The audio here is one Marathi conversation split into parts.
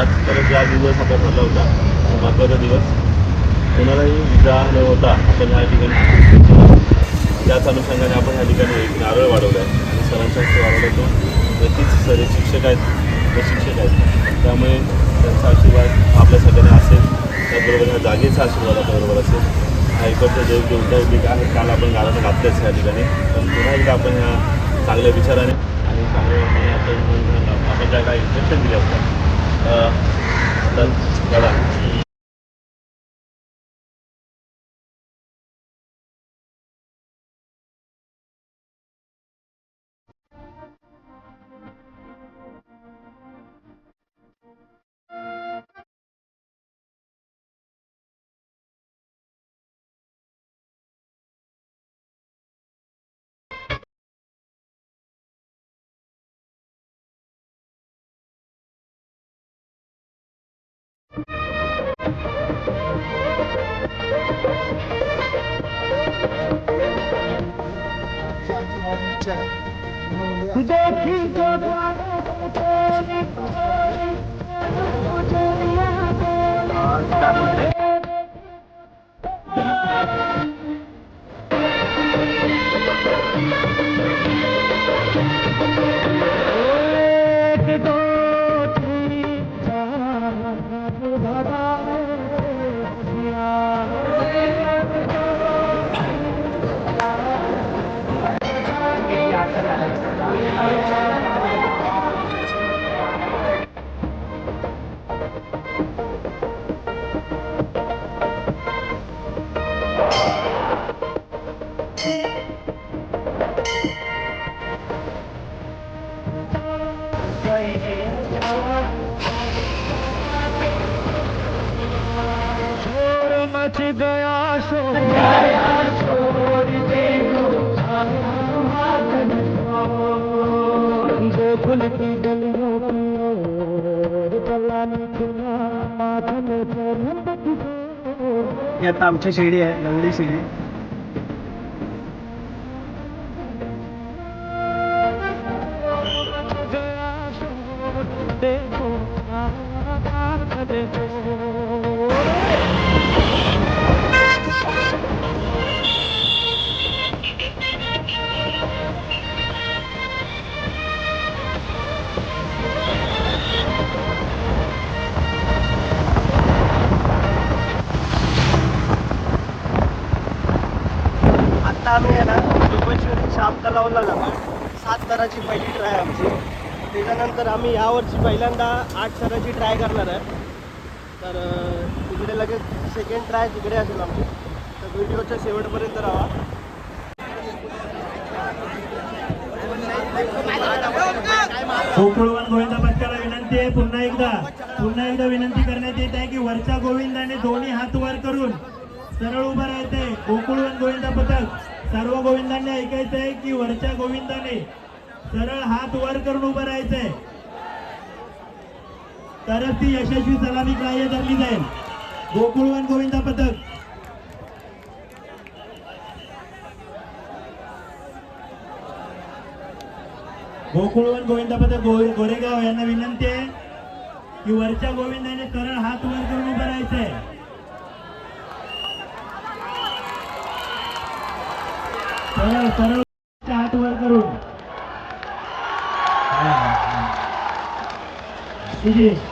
आज परत या दिवस आपण ठरला होता. महत्त्वाचा दिवस. कोणालाही विजा न होता आपण ह्या ठिकाणी त्याच अनुषंगाने आपण ह्या ठिकाणी एक नारळ वाढवला. आहे आणि सरांच्या हस्ते वाढवला तो. नक्कीच सर शिक्षक आहेत प्रशिक्षक आहेत. त्यामुळे त्यांचा आशीर्वाद आपल्या सगळ्यांना असेल. त्याचबरोबर ह्या जागेचा आशीर्वाद आपल्याबरोबर असेल. हा इकडचं जे जे उद्योग आहे. काल आपण गाण्यानं घातलंच ह्या ठिकाणी. पण पुन्हा एकदा आपण ह्या चांगल्या विचाराने आणि चांगल्या आपण आपण ज्या काही इन्स्ट्रक्शन दिल्या होत्या अं, तर बघा शोर गोकुल की गलियों की ओर चलाने खुला माथन आता आमची शिडी आहे लवली शिडी सात पहिली ट्राय आमची. त्याच्यानंतर आम्ही यावर्षी पहिल्यांदा आठ थराची ट्राय करणार आहे. तर तिकडे लगेच सेकंड ट्राय तिकडे असेल आमची. तर व्हिडिओच्या शेवटपर्यंत राहा. गोकुळवान गोविंदा पथकाला विनंती आहे. पुन्हा एकदा पुन्हा एकदा विनंती करण्यात येत आहे की वरच्या गोविंदाने दोन्ही हात वर करून सरळ उभं राहायचंय. गोकुळवान गोविंदा पथक. सर्व गोविंदांनी ऐकायचं आहे की वरच्या गोविंदाने सरळ हात वर करून उभं राहायचंय. तरच ती यशस्वी सलामी ग्राह्य धरली जाईल. गोकुळवन गोविंदा पथक. गोकुळवन गोविंदा पथक गो- गोरेगाव यांना विनंती आहे की वरच्या गोविंदाने सरळ हात वर करून उभं राहायचंय. सरळ सरळ জি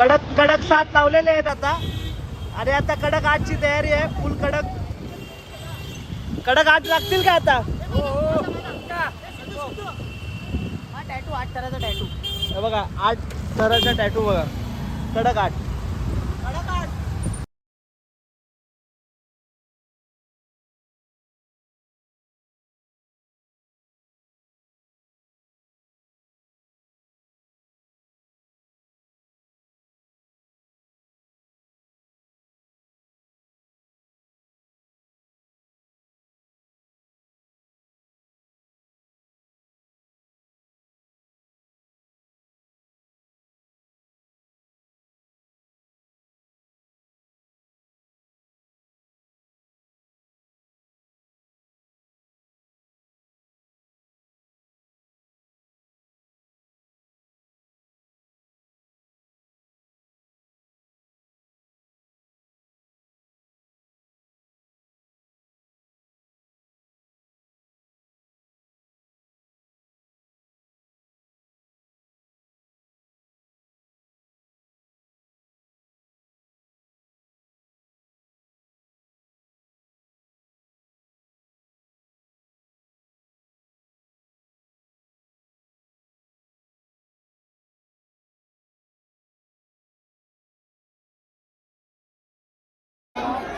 कडक कडक सात लावलेले आहेत आता. आणि आता कडक आठची तयारी आहे फुल कडक. कडक आठ लागतील का आता? टॅटू आठ तराचा टॅटू हे बघा आठ थराचा टॅटू बघा. कडक आठ.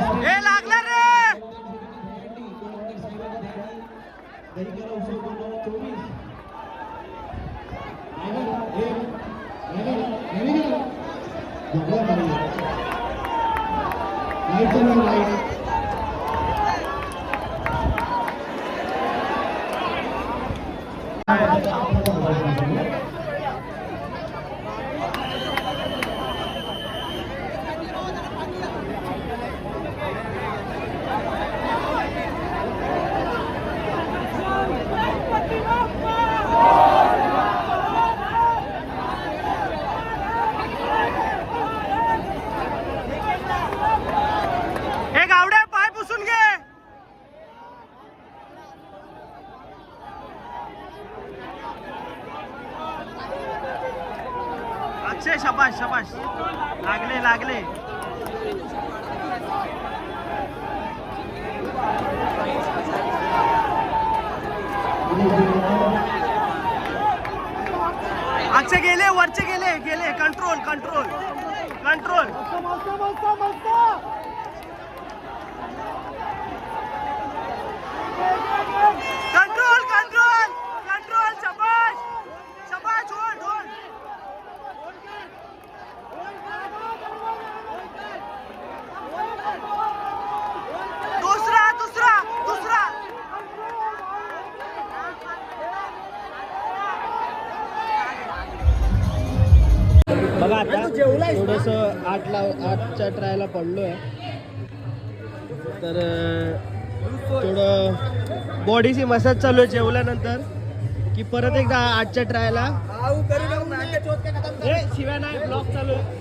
हे लागला रे! दहीहंडी, आठच्या ट्रायला पडलो आहे तर थोडं बॉडीची मसाज चालू आहे जेवल्यानंतर की परत एकदा आजच्या ट्रायला नाही ब्लॉक चालू आहे.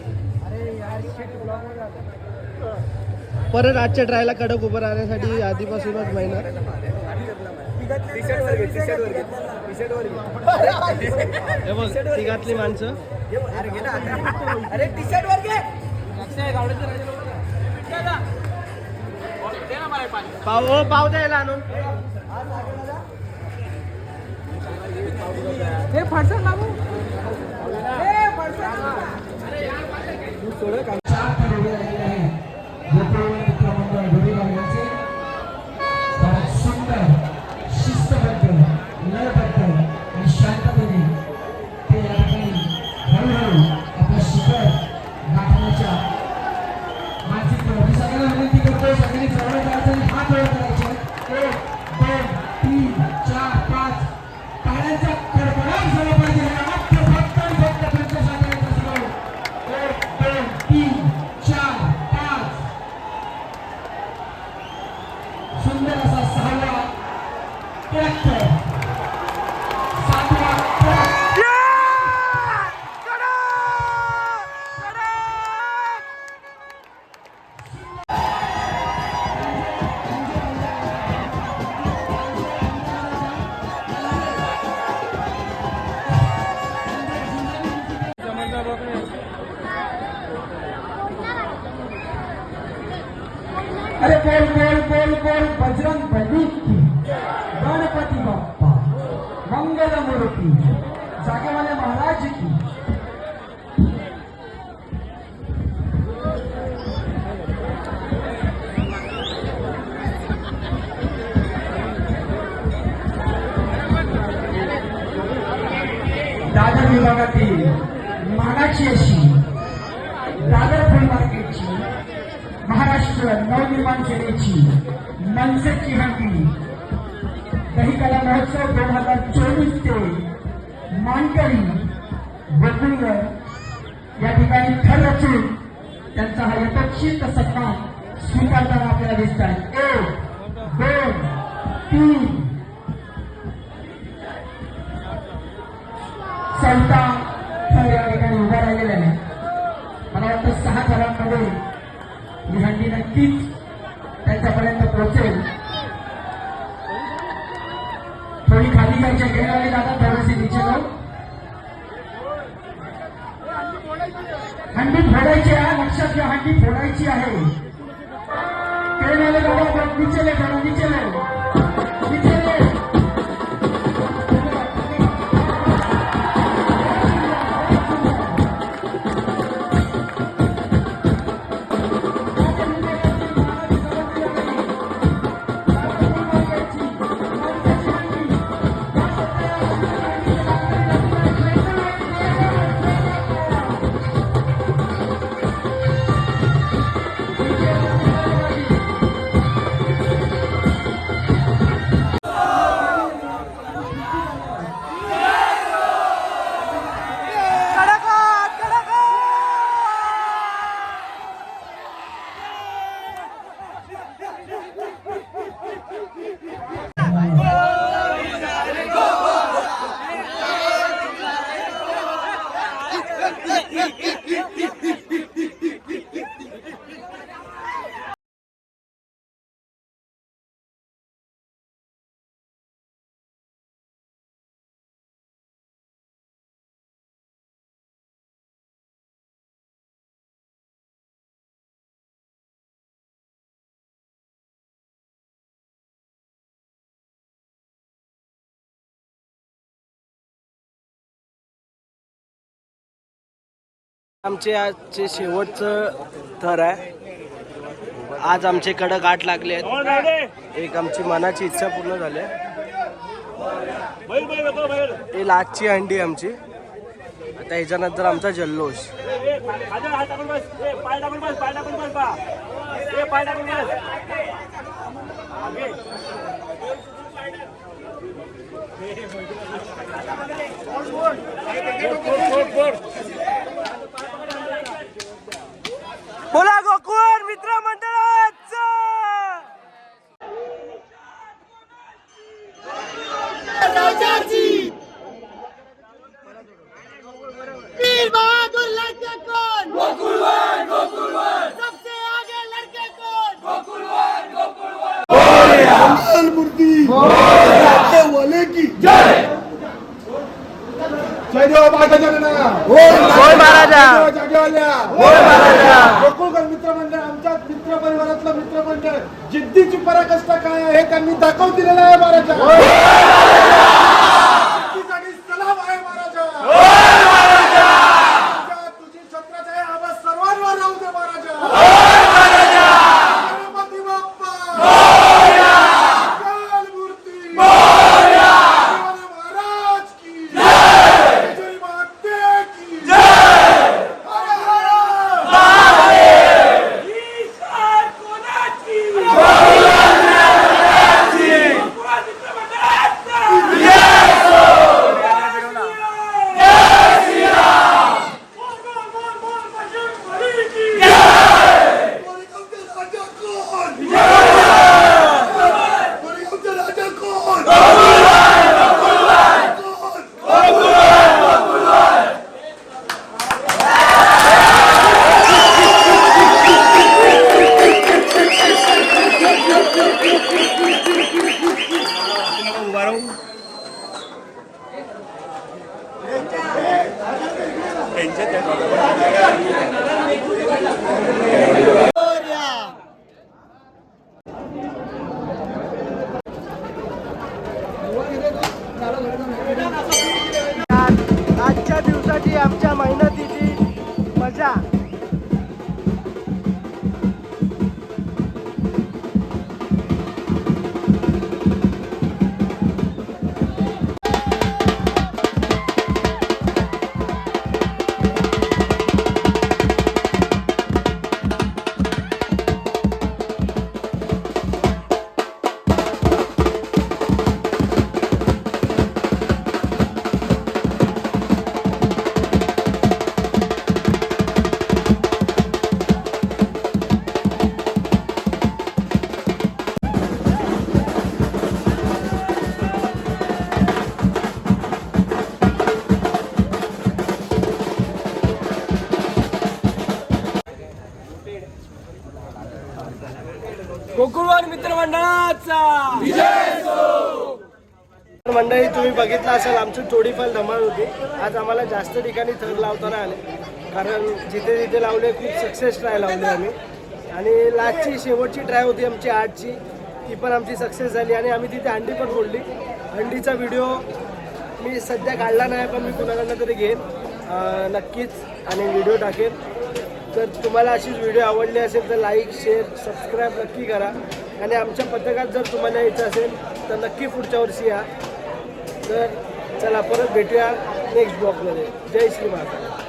परत आजच्या ट्रायला कडक उभं राहण्यासाठी आधीपासूनच मेहनत हे बघ तिघातली माणसं. पाव हो पाव द्यायला आणून. चार ठरवले अरे बोल बोल बोल बोल बजरंग बली की। गणपती बाप्पा मंगल मूर्ती जागेवाले महाराज की। दादर विभागातील मानाची अशी दादर फुल मार्केटची महाराष्ट्र नवनिर्माण सेनेची मनसेची हंडी दहिकला महोत्सव दोन हजार चोवीस ते मानकरी वकुलवर या ठिकाणी खर रचून त्यांचा हा यथोचित सन्मान स्वीकारताना आपल्याला दिसत आहे एक दोन तीन. चौथा थर या ठिकाणी उभा राहिलेला आहे. मला वाटतं सहा थरांमध्ये ही हंडी नक्कीच हंडी फोडायची आहे लक्षात घ्या हंडी फोडायची आहे. ते नाही बाबा निचेले जरा निचेले निचेले आमचे आजचे शेवटचं थर आहे. आज आमचे कडक आठ लागले आहेत. एक आमची मनाची इच्छा पूर्ण झाली आहे. बैल बैल होतो ही लाचची हंडी आमची. आता ह्याच्यानंतर आमचा जल्लोष. बोला गोकुळ मित्र मंडळाचा. आगे लड़के कौन? होय महाराजा गोकुळकर मित्र मंडळ आमच्या मित्र परिवारातलं मित्र मंडळ जिद्दीची पराकाष्ठा काय आहे त्यांनी दाखवून दिलेलं आहे महाराजा बघितलं असेल आमची थोडीफार धमाल होती. आज आम्हाला जास्त ठिकाणी थर लावताना आले. कारण जिथे जिथे लावले खूप सक्सेस ट्राय लावले आम्ही. आणि लास्टची शेवटची ट्राय होती आमची आठची. ती पण आमची सक्सेस झाली आणि आम्ही तिथे अंडी पण फोडली. अंडीचा व्हिडिओ मी सध्या काढला नाही पण मी कुणाकडनं तरी घेईन. नक्कीच. आणि व्हिडिओ टाकेन. तर तुम्हाला अशीच व्हिडिओ आवडली असेल तर लाईक शेअर सबस्क्राईब नक्की करा. आणि आमच्या पथकात जर तुम्हाला यायचं असेल तर नक्की पुढच्या वर्षी या. तर चला परत भेटूया नेक्स्ट ब्लॉगमध्ये जय श्री महाराज